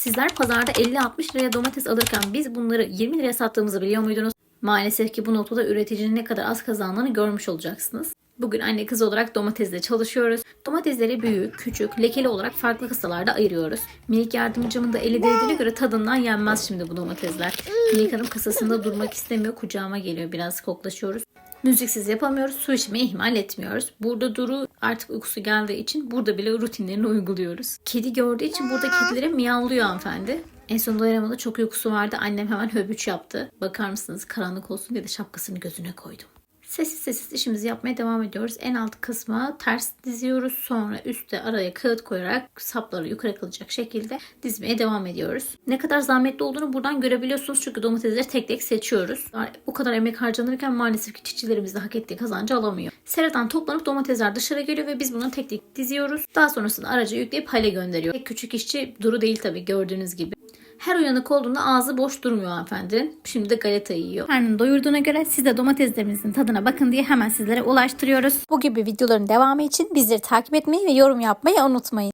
Sizler pazarda 50-60 liraya domates alırken biz bunları 20 liraya sattığımızı biliyor muydunuz? Maalesef ki bu noktada üreticinin ne kadar az kazandığını görmüş olacaksınız. Bugün anne kız olarak domatesle çalışıyoruz. Domatesleri büyük, küçük, lekeli olarak farklı kısalarda ayırıyoruz. Minik yardımcımın da eli değdiğine göre tadından yenmez şimdi bu domatesler. Minik hanım kasasında durmak istemiyor, kucağıma geliyor. Biraz koklaşıyoruz. Müziksiz yapamıyoruz, su içmeyi ihmal etmiyoruz. Burada Duru artık uykusu geldiği için burada bile rutinlerini uyguluyoruz. Kedi gördüğü için burada kedilere miyavlıyor hanımefendi. En son dayanamadı çok uykusu vardı. Annem hemen höbüç yaptı. Bakar mısınız karanlık olsun diye de şapkasını gözüne koydum. Sessiz sessiz işimizi yapmaya devam ediyoruz. En alt kısma ters diziyoruz. Sonra üstte araya kağıt koyarak sapları yukarı kılacak şekilde dizmeye devam ediyoruz. Ne kadar zahmetli olduğunu buradan görebiliyorsunuz. Çünkü domatesleri tek tek seçiyoruz. O kadar emek harcanırken maalesef ki çiftçilerimiz de hak ettiği kazancı alamıyor. Seradan toplanıp domatesler dışarı geliyor ve biz bunu tek tek diziyoruz. Daha sonrasında araca yükleyip hale gönderiyor. Tek küçük işçi Duru değil tabii gördüğünüz gibi. Her uyanık olduğunda ağzı boş durmuyor hanımefendi. Şimdi de galeta yiyor. Karnını doyurduğuna göre siz de domateslerinizin tadına bakın diye hemen sizlere ulaştırıyoruz. Bu gibi videoların devamı için bizleri takip etmeyi ve yorum yapmayı unutmayın.